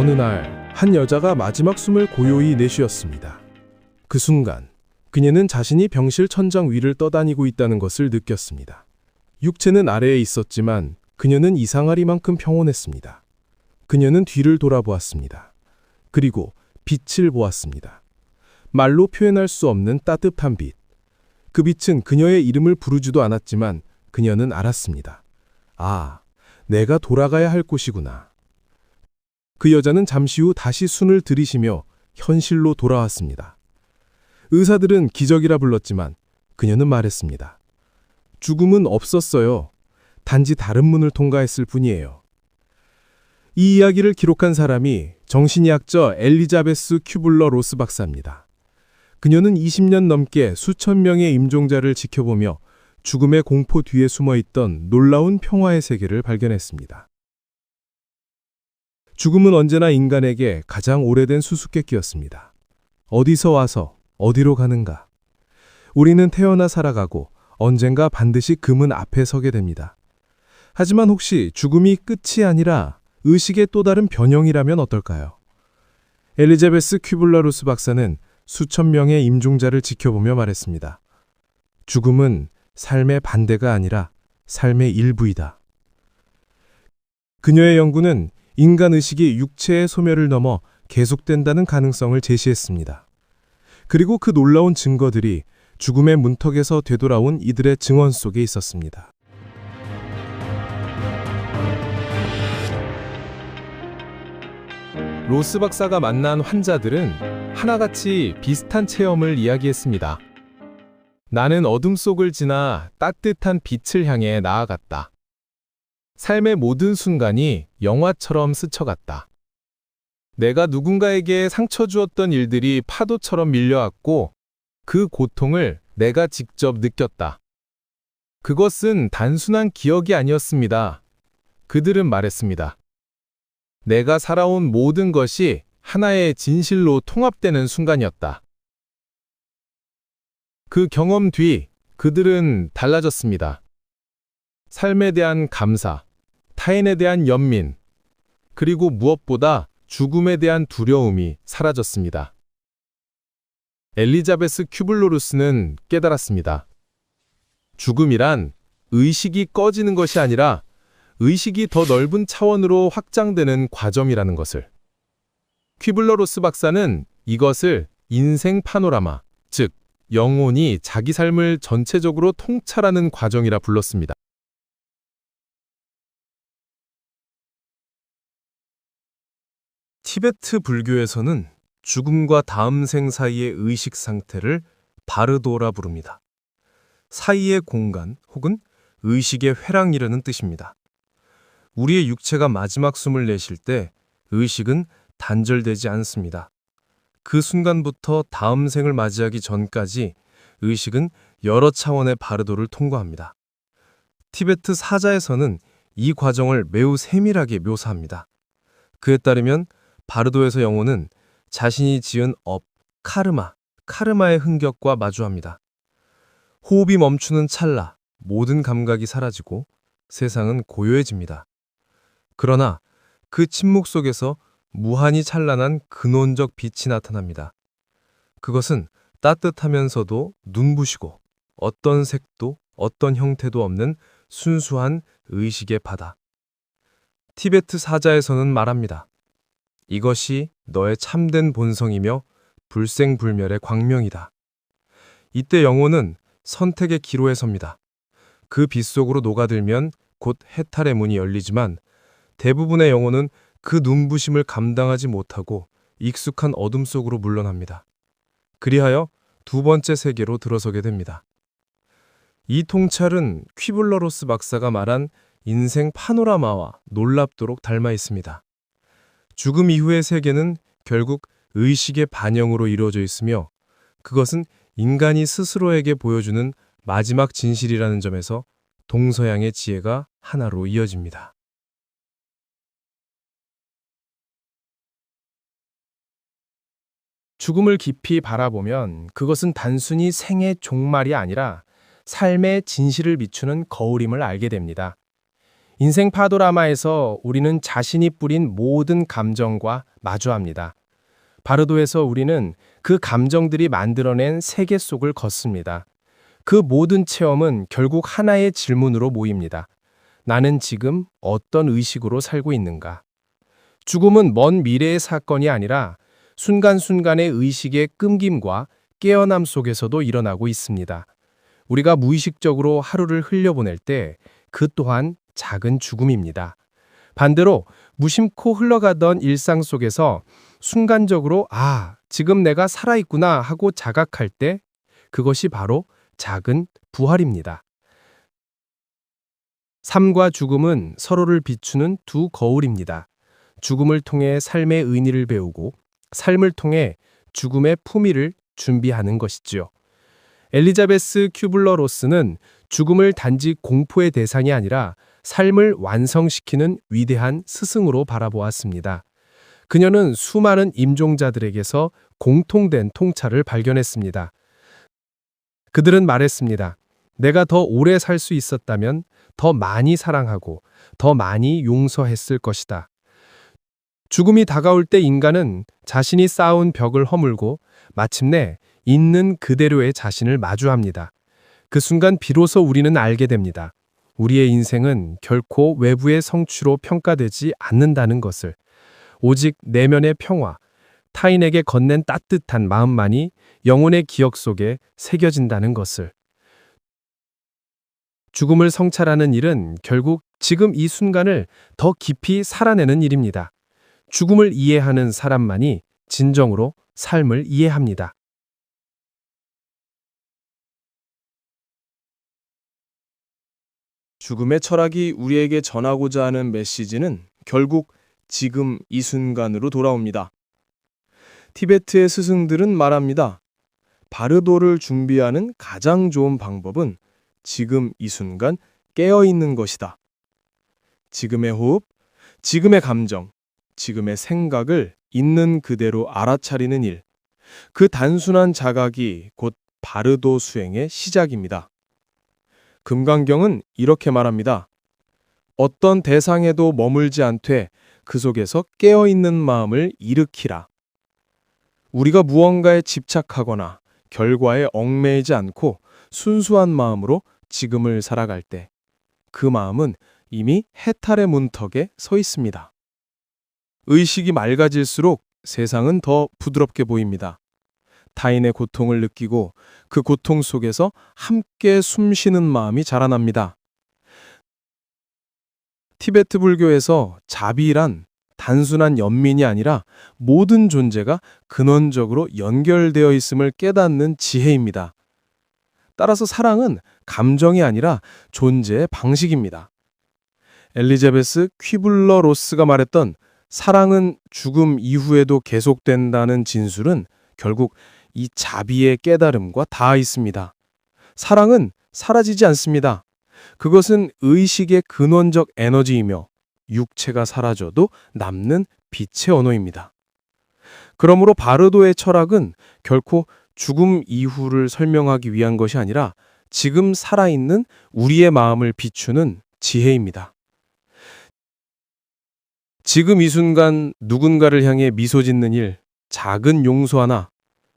어느 날 한 여자가 마지막 숨을 고요히 내쉬었습니다. 그 순간 그녀는 자신이 병실 천장 위를 떠다니고 있다는 것을 느꼈습니다. 육체는 아래에 있었지만 그녀는 이상하리만큼 평온했습니다. 그녀는 뒤를 돌아보았습니다. 그리고 빛을 보았습니다. 말로 표현할 수 없는 따뜻한 빛. 그 빛은 그녀의 이름을 부르지도 않았지만 그녀는 알았습니다. 아, 내가 돌아가야 할 곳이구나. 그 여자는 잠시 후 다시 숨을 들이쉬며 현실로 돌아왔습니다. 의사들은 기적이라 불렀지만 그녀는 말했습니다. 죽음은 없었어요. 단지 다른 문을 통과했을 뿐이에요. 이 이야기를 기록한 사람이 정신의학자 엘리자베스 큐블러 로스 박사입니다. 그녀는 20년 넘게 수천 명의 임종자를 지켜보며 죽음의 공포 뒤에 숨어 있던 놀라운 평화의 세계를 발견했습니다. 죽음은 언제나 인간에게 가장 오래된 수수께끼였습니다. 어디서 와서 어디로 가는가? 우리는 태어나 살아가고 언젠가 반드시 금은 앞에 서게 됩니다. 하지만 혹시 죽음이 끝이 아니라 의식의 또 다른 변형이라면 어떨까요? 엘리자베스 큐블러루스 박사는 수천 명의 임종자를 지켜보며 말했습니다. 죽음은 삶의 반대가 아니라 삶의 일부이다. 그녀의 연구는 인간 의식이 육체의 소멸을 넘어 계속된다는 가능성을 제시했습니다. 그리고 그 놀라운 증거들이 죽음의 문턱에서 되돌아온 이들의 증언 속에 있었습니다. 로스 박사가 만난 환자들은 하나같이 비슷한 체험을 이야기했습니다. 나는 어둠 속을 지나 따뜻한 빛을 향해 나아갔다. 삶의 모든 순간이 영화처럼 스쳐갔다. 내가 누군가에게 상처 주었던 일들이 파도처럼 밀려왔고 그 고통을 내가 직접 느꼈다. 그것은 단순한 기억이 아니었습니다. 그들은 말했습니다. 내가 살아온 모든 것이 하나의 진실로 통합되는 순간이었다. 그 경험 뒤 그들은 달라졌습니다. 삶에 대한 감사, 타인에 대한 연민, 그리고 무엇보다 죽음에 대한 두려움이 사라졌습니다. 엘리자베스 큐블로루스는 깨달았습니다. 죽음이란 의식이 꺼지는 것이 아니라 의식이 더 넓은 차원으로 확장되는 과정이라는 것을. 퀴블러로스 박사는 이것을 인생 파노라마, 즉, 영혼이 자기 삶을 전체적으로 통찰하는 과정이라 불렀습니다. 티베트 불교에서는 죽음과 다음 생 사이의 의식 상태를 바르도라 부릅니다. 사이의 공간 혹은 의식의 회랑이라는 뜻입니다. 우리의 육체가 마지막 숨을 내쉴 때 의식은 단절되지 않습니다. 그 순간부터 다음 생을 맞이하기 전까지 의식은 여러 차원의 바르도를 통과합니다. 티베트 사자에서는 이 과정을 매우 세밀하게 묘사합니다. 그에 따르면 바르도에서 영혼은 자신이 지은 업, 카르마, 카르마의 흥격과 마주합니다. 호흡이 멈추는 찰나 모든 감각이 사라지고 세상은 고요해집니다. 그러나 그 침묵 속에서 무한히 찬란한 근원적 빛이 나타납니다. 그것은 따뜻하면서도 눈부시고 어떤 색도 어떤 형태도 없는 순수한 의식의 바다. 티베트 사자에서는 말합니다. 이것이 너의 참된 본성이며 불생불멸의 광명이다. 이때 영혼은 선택의 기로에 섭니다. 그 빛 속으로 녹아들면 곧 해탈의 문이 열리지만 대부분의 영혼은 그 눈부심을 감당하지 못하고 익숙한 어둠 속으로 물러납니다. 그리하여 두 번째 세계로 들어서게 됩니다. 이 통찰은 퀴블러로스 박사가 말한 인생 파노라마와 놀랍도록 닮아 있습니다. 죽음 이후의 세계는 결국 의식의 반영으로 이루어져 있으며 그것은 인간이 스스로에게 보여주는 마지막 진실이라는 점에서 동서양의 지혜가 하나로 이어집니다. 죽음을 깊이 바라보면 그것은 단순히 생의 종말이 아니라 삶의 진실을 비추는 거울임을 알게 됩니다. 인생 파도라마에서 우리는 자신이 뿌린 모든 감정과 마주합니다. 바르도에서 우리는 그 감정들이 만들어낸 세계 속을 걷습니다. 그 모든 체험은 결국 하나의 질문으로 모입니다. 나는 지금 어떤 의식으로 살고 있는가? 죽음은 먼 미래의 사건이 아니라 순간순간의 의식의 끊김과 깨어남 속에서도 일어나고 있습니다. 우리가 무의식적으로 하루를 흘려보낼 때 그 또한 작은 죽음입니다. 반대로 무심코 흘러가던 일상 속에서 순간적으로 아, 지금 내가 살아있구나 하고 자각할 때 그것이 바로 작은 부활입니다. 삶과 죽음은 서로를 비추는 두 거울입니다. 죽음을 통해 삶의 의미를 배우고 삶을 통해 죽음의 품위를 준비하는 것이지요. 엘리자베스 큐블러 로스는 죽음을 단지 공포의 대상이 아니라 삶을 완성시키는 위대한 스승으로 바라보았습니다. 그녀는 수많은 임종자들에게서 공통된 통찰을 발견했습니다. 그들은 말했습니다. 내가 더 오래 살 수 있었다면 더 많이 사랑하고 더 많이 용서했을 것이다. 죽음이 다가올 때 인간은 자신이 쌓아온 벽을 허물고 마침내 있는 그대로의 자신을 마주합니다. 그 순간 비로소 우리는 알게 됩니다. 우리의 인생은 결코 외부의 성취로 평가되지 않는다는 것을 오직 내면의 평화, 타인에게 건넨 따뜻한 마음만이 영혼의 기억 속에 새겨진다는 것을 죽음을 성찰하는 일은 결국 지금 이 순간을 더 깊이 살아내는 일입니다. 죽음을 이해하는 사람만이 진정으로 삶을 이해합니다. 죽음의 철학이 우리에게 전하고자 하는 메시지는 결국 지금 이 순간으로 돌아옵니다. 티베트의 스승들은 말합니다. 바르도를 준비하는 가장 좋은 방법은 지금 이 순간 깨어 있는 것이다. 지금의 호흡, 지금의 감정, 지금의 생각을 있는 그대로 알아차리는 일. 그 단순한 자각이 곧 바르도 수행의 시작입니다. 금강경은 이렇게 말합니다. 어떤 대상에도 머물지 않되 그 속에서 깨어있는 마음을 일으키라. 우리가 무언가에 집착하거나 결과에 얽매이지 않고 순수한 마음으로 지금을 살아갈 때 그 마음은 이미 해탈의 문턱에 서 있습니다. 의식이 맑아질수록 세상은 더 부드럽게 보입니다. 타인의 고통을 느끼고 그 고통 속에서 함께 숨쉬는 마음이 자라납니다. 티베트 불교에서 자비란 단순한 연민이 아니라 모든 존재가 근원적으로 연결되어 있음을 깨닫는 지혜입니다. 따라서 사랑은 감정이 아니라 존재의 방식입니다. 엘리자베스 퀴블러 로스가 말했던 사랑은 죽음 이후에도 계속된다는 진술은 결국 이 자비의 깨달음과 닿아 있습니다. 사랑은 사라지지 않습니다. 그것은 의식의 근원적 에너지이며 육체가 사라져도 남는 빛의 언어입니다. 그러므로 바르도의 철학은 결코 죽음 이후를 설명하기 위한 것이 아니라 지금 살아있는 우리의 마음을 비추는 지혜입니다. 지금 이 순간 누군가를 향해 미소 짓는 일, 작은 용서 하나,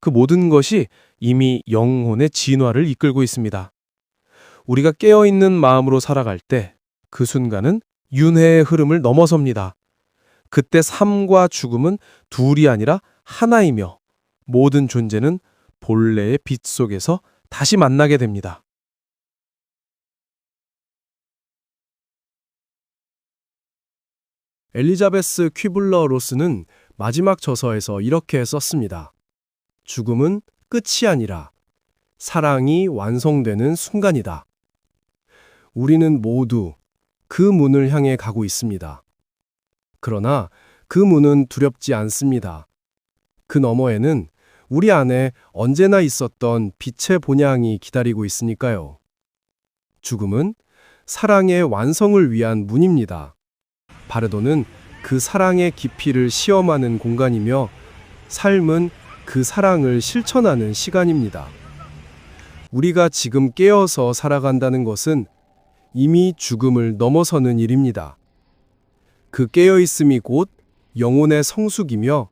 그 모든 것이 이미 영혼의 진화를 이끌고 있습니다. 우리가 깨어있는 마음으로 살아갈 때 그 순간은 윤회의 흐름을 넘어섭니다. 그때 삶과 죽음은 둘이 아니라 하나이며 모든 존재는 본래의 빛 속에서 다시 만나게 됩니다. 엘리자베스 퀴블러 로스는 마지막 저서에서 이렇게 썼습니다. 죽음은 끝이 아니라 사랑이 완성되는 순간이다. 우리는 모두 그 문을 향해 가고 있습니다. 그러나 그 문은 두렵지 않습니다. 그 너머에는 우리 안에 언제나 있었던 빛의 본향이 기다리고 있으니까요. 죽음은 사랑의 완성을 위한 문입니다. 바르도는 그 사랑의 깊이를 시험하는 공간이며 삶은 그 사랑을 실천하는 시간입니다. 우리가 지금 깨어서 살아간다는 것은 이미 죽음을 넘어서는 일입니다. 그 깨어있음이 곧 영혼의 성숙이며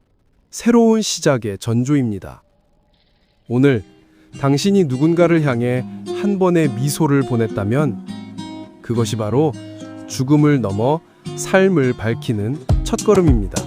새로운 시작의 전조입니다. 오늘 당신이 누군가를 향해 한 번의 미소를 보냈다면 그것이 바로 죽음을 넘어 삶을 밝히는 첫걸음입니다.